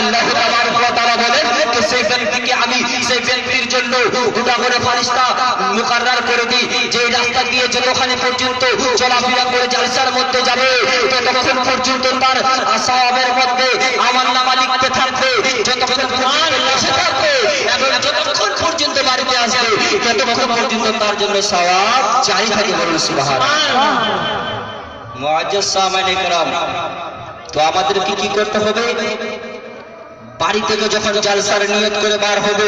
আল্লাহ তাবারক ওয়া তাআলা বলেন যে সেই ব্যক্তিকে আমি সেই ব্যক্তির জন্য দুটা করে ফারিস্তা মুকাররার করে দিই যে রাস্তা দিয়ে যতখানি পর্যন্ত চলাফেরা করে জালসার মধ্যে যাবে ততক্ষণ পর্যন্ত তার সাহাবের মধ্যে আমার নামা লিখতে থাকবে যতক্ষণ পর্যন্ত বসে থাকবে এবং যতক্ষণ পর্যন্ত বাড়িতে আসবে ততক্ষণ পর্যন্ত তার জন্য সওয়াব জারি থাকে বলুন সুবহানাল্লাহ মুআজ্জাজ সামানে کرام তো আমাদেরকে কি করতে হবে? বাড়ি থেকে যখন জালসার নিয়ত করে বার হব,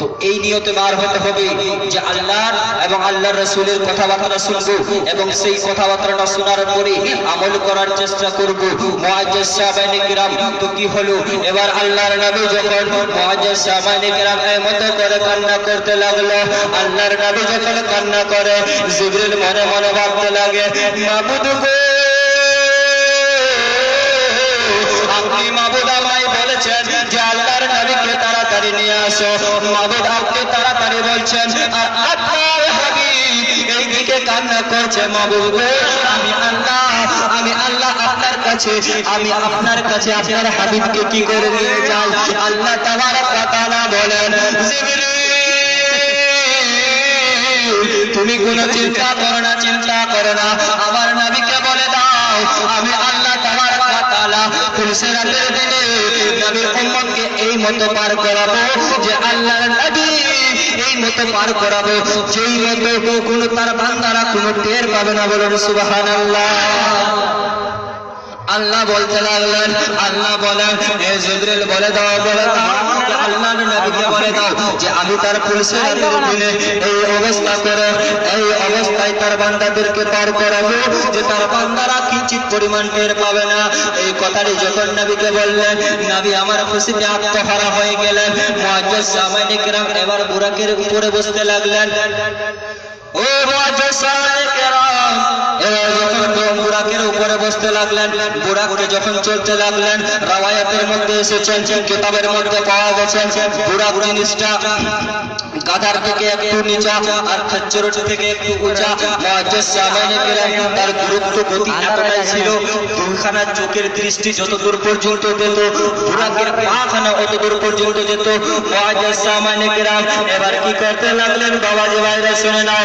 তো এই নিয়তে বার হতে হবে যে আল্লাহর এবং আল্লাহর রসুলের কথাবার্তা শুনব এবং সেই কথাবার্তাটা শোনার পরে আমল করার চেষ্টা করব। তো কি হলো? এবার আল্লাহর নবী যখন কিরাম এমত করে কান্না করতে লাগল, আল্লাহর নবী যখন কান্না করে, জিবরিল মনে মনে ভাবতে লাগে, মাবুদ গো আসো মাবুদ আপনি তাড়াতাড়ি বলছেন। আর আপনার হাবিব এইদিকে কান্না করছে, মাবুদ, আমি আল্লাহ আমি আল্লাহ আপনার কাছে, আমি আপনার কাছে আপনার হাবিবকে কি করে নিয়ে যাই আল্লাহ তাবারক ওয়া তাআলা বলেন তুমি কোনো চিন্তা করো না, চিন্তা করো না। আমার নবীকে বলে দাও, আমি আল্লাহ তাআলা তাআলা ফুলসেরাতের দিনে নবীর উম্মতকে এই মতো পার করাবো যে আল্লাহর নবী এই মতো পার করাবো। যেই মতো কোনো তার বান্দারা কোনো টের পাবে না বলুন সুবহানাল্লাহ। আল্লাহ বলতে লাগলেন আল্লাহ বলেন, এ বলে দাও বলে দাও আল্লাহর নবীকে বলে দাও যে আমি তার পুলিশের এই অবস্থা করে অবস্থায় তার বান্দাদেরকে পার করাবো, যে তার বান্দারা কিঞ্চিত পরিমাণ টের পাবে না? এই কথাটি যখন নাবিকে বললেন, নবী, আমার খুশিতে আত্মহারা হয়ে গেলেন। কিরাম এবার বুরাকের উপরে বসতে লাগলেন। ও মুআজ্জাজ সামাইনে এবার যখন উপরে বসতে লাগলেন যখন চলতে লাগলেন, রাওয়ায়াতের মধ্যে এসেছেন, কিতাবের মধ্যে পাওয়া গেছে, বুরাক জিনিসটা গাধার থেকে একটু নিচা আর খচ্চর থেকে একটু উঁচা মুআজ্জাজ সাহাবায়ে কেরাম তার গুরুত্ব গতি এতটাই ছিল। দুখানা চোখের দৃষ্টি যত দূর পর্যন্ত যেত বুরাকের পাখানা অত দূর পর্যন্ত যেত। মুআজ্জাজ সাহাবায়ে গেলাম এবার কি করতে লাগলেন? বাবা যে ভাইরা শুনে নাও